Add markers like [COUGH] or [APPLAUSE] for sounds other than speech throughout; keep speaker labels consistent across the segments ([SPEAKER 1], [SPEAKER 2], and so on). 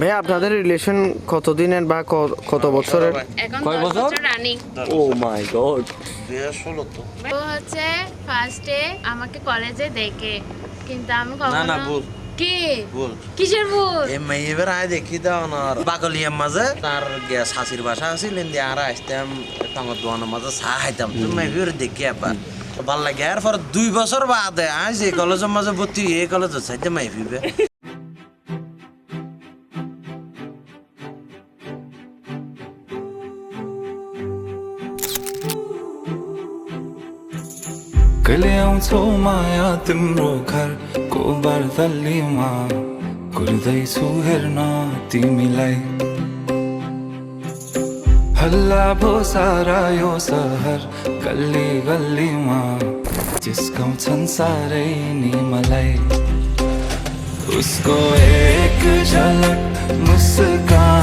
[SPEAKER 1] ভাই আপনাদের রিলেশন কতদিনের বা কত বছরের?
[SPEAKER 2] এখন
[SPEAKER 3] কয় বছর?
[SPEAKER 2] রানিং
[SPEAKER 1] ও মাই গড
[SPEAKER 4] দুই হাজার ষোলো তো
[SPEAKER 2] ও হচ্ছে ফার্স্টে আমাকে কলেজে দেখে কিন্তু আমি
[SPEAKER 4] না না ভুল।
[SPEAKER 2] কি?
[SPEAKER 4] ভুল।
[SPEAKER 2] কিসের ভুল?
[SPEAKER 4] এ মেয়ে এবার আয় দেখি দাও না বাকলিয়ার মাঝে তার গ্যাস হাসির বাসা আছিল এমনি আর আসতাম টাঙ্গর দোয়ানোর মাঝে চা খাইতাম। তুমি এবার দেখি আবার। ভালো লাগে আর পর দুই বছর বাদে আজ এই কলেজের মাঝে ভর্তি এই কলেজে চাইতে মাই ফিরবে।
[SPEAKER 5] कहिले आउँछौ माया तिम्रो घर को बर्दलीमा कुर्दैछु हेर्न तिमीलाई हल्ला भो सारा यो सहर, गल्ली गल्लीमा जिस्काउँछन् साह्रै नि मलाई। उसको एक झलक मुस्कानै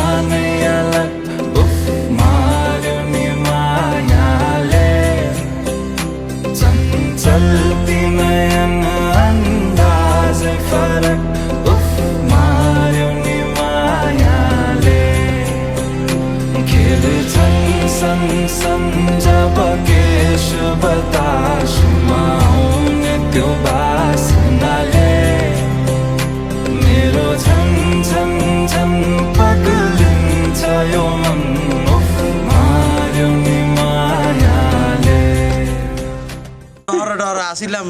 [SPEAKER 4] আসিলাম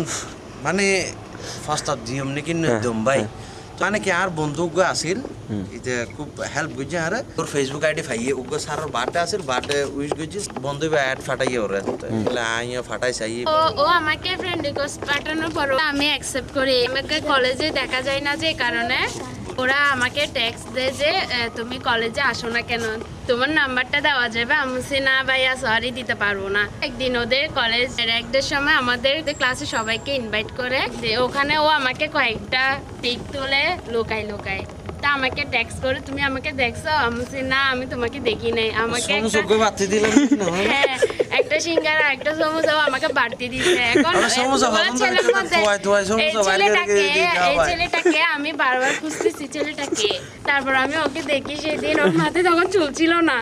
[SPEAKER 4] মানে ফার্স্ট অফ জিএম নাকি একদম ভাই মানে কি আর বন্ধু গো আসিল এটা খুব হেল্প করছে আর। তোর ফেসবুক আইডি ফাইয়ে উগো সারর বাটে আসিল বাটে উইশ করছে বন্ধু ভাই অ্যাড ফাটাইয়ে ওরে। তাহলে আইয়া ফাটাই চাই
[SPEAKER 2] ও ও আমাকে ফ্রেন্ড রিকোয়েস্ট পাঠানোর পর আমি অ্যাকসেপ্ট করি। আমাকে কলেজে দেখা যায় না যে কারণে। ওরা আমাকে টেক্সট দেয় যে তুমি কলেজে আসো না কেন? তোমার নাম্বারটা দেওয়া যাবে। আমি সে না ভাইয়া সরি দিতে পারব না। একদিন ওদের কলেজ একদের সময় আমাদের ক্লাসে সবাইকে ইনভাইট করে ওখানে ও আমাকে কয়েকটা পিক তুলে, লোকায় লোকায়। তা আমাকে করে তুমি আমাকে দেখছ? আমি না আমি তোমাকে দেখি নাই। আমাকে একটা-
[SPEAKER 4] সমসজ্ঞ [LAUGHS]
[SPEAKER 2] হ্যাঁ, একটা সিঙ্গারা একটা সমোসা আমাকে বাড়তি দিচ্ছে এখন ছেলেটাকে এই ছেলেটাকে আমি বারবার খুঁজতেছি ছেলেটাকে। তারপর আমি ওকে দেখি সেদিন ওর মাথায় তখন চুল ছিল না।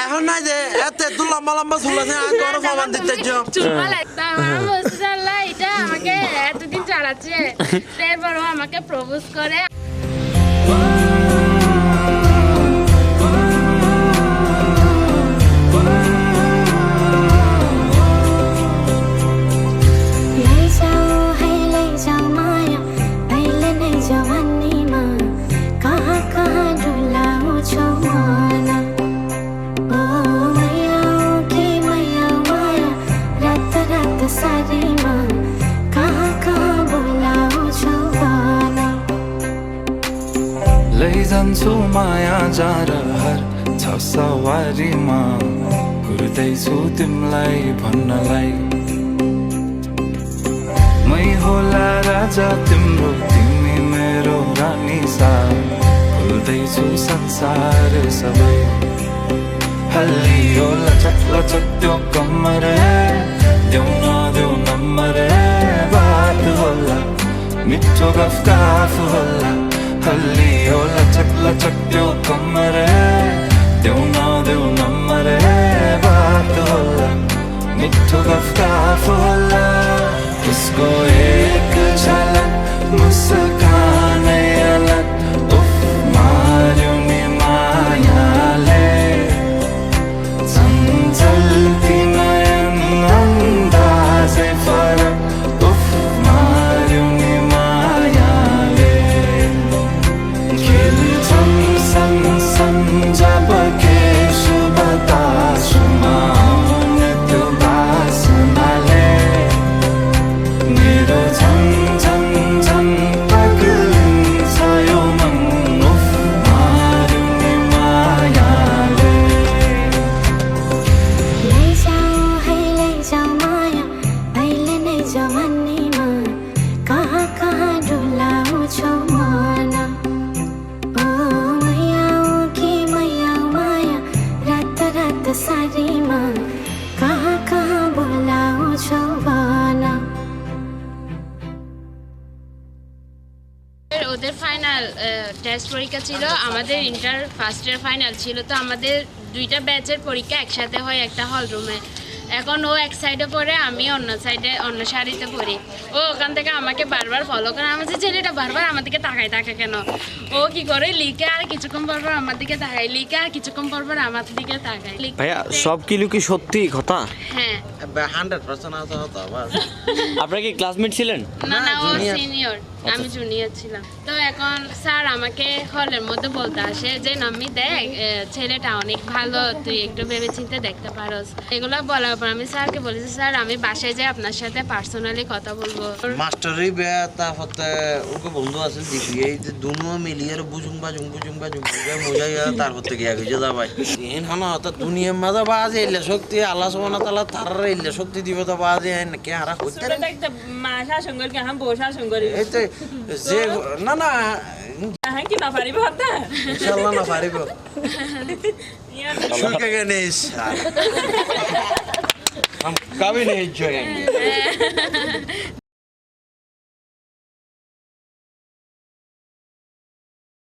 [SPEAKER 2] এখন।
[SPEAKER 4] নাই যে এত এত লম্বা লম্বা চুল আছে আর তোর প্রমাণ দিতে
[SPEAKER 2] চুল পালাই তারপর আমি বলছি, আল্লাহ, এটা আমাকে এতদিন [LAUGHS] তারপরও তারপর আমাকে প্রপোজ করে।
[SPEAKER 5] लैजान्छु माया जारहर छ सवारीमा कुर्दैछु तिमीलाई भन्नलाई। मै होला राजा तिम्रो तिमी मेरो रानी सा भुल्दैछु संसार सबै। हल्लियो लचक लचक त्यो कम्मर देऊ न देऊ नम्बर बात होला मिठो गफ गाफ होला। हल्लियो लचक लचक त्यो कम्मर देऊ न देऊ नम्बर बात होला मिठो गफ गाफ
[SPEAKER 2] টেস্ট পরীক্ষা ছিল। আমাদের ইন্টার ফার্স্ট ইয়ার ফাইনাল ছিল তো আমাদের দুইটা ব্যাচের পরীক্ষা একসাথে হয় একটা হল রুমে এখন ও এক সাইডে পড়ে আমি অন্য সাইডে অন্য শাড়িতে পড়ি। ও ওখান থেকে আমাকে বারবার ফলো করে। আমার যে ছেলেটা বারবার আমার দিকে তাকায় তাকে কেন? ও কি করে? লিখে আর কিছুক্ষণ পর পর আমার দিকে তাকায় লিখে আর কিছুক্ষণ পর পর আমার দিকে তাকায়।
[SPEAKER 1] ভাইয়া সব কিলো কি সত্যি কথা?
[SPEAKER 2] হ্যাঁ।
[SPEAKER 4] হান্ড্রেড পার্সেন্ট
[SPEAKER 1] আপনার কি ক্লাসমেট ছিলেন?
[SPEAKER 2] না না ও সিনিয়র আমি জুনিয়র ছিলাম। তো এখন স্যার আমাকে হলের মধ্যে বলতে আসে যে নম্মি দেখ ছেলেটা অনেক ভালো তুই একটু ভেবে চিন্তে দেখতে পারোস। এগুলো বলার পর আমি স্যারকে বলেছি স্যার আমি বাসায় যাই আপনার সাথে পার্সোনালি কথা বলব।
[SPEAKER 4] মাস্টারই তারপরে ওকে বন্ধু আছে দিবি এই যে দুনো মিলিয়ে বুঝুং বাজুং বুঝুং বাজুং বুঝে মজাই তারপর থেকে গিয়ে গেছে দা ভাই। ইন হানা তো দুনিয়ার মাঝে বাজে এলে শক্তি আল্লাহ সুবহানাহু তাআলা তার এলে শক্তি দিবে তো বাজে কে হারা
[SPEAKER 3] একটা মা শাসন করি এখন বউ শাসন করি
[SPEAKER 4] এই যে না না
[SPEAKER 3] হ্যাঁ কি না পারিব হতা
[SPEAKER 4] ইনশাআল্লাহ না পারিব
[SPEAKER 3] ইয়ার
[SPEAKER 4] শুকে গেলে हम कभी नहीं छोड़ेंगे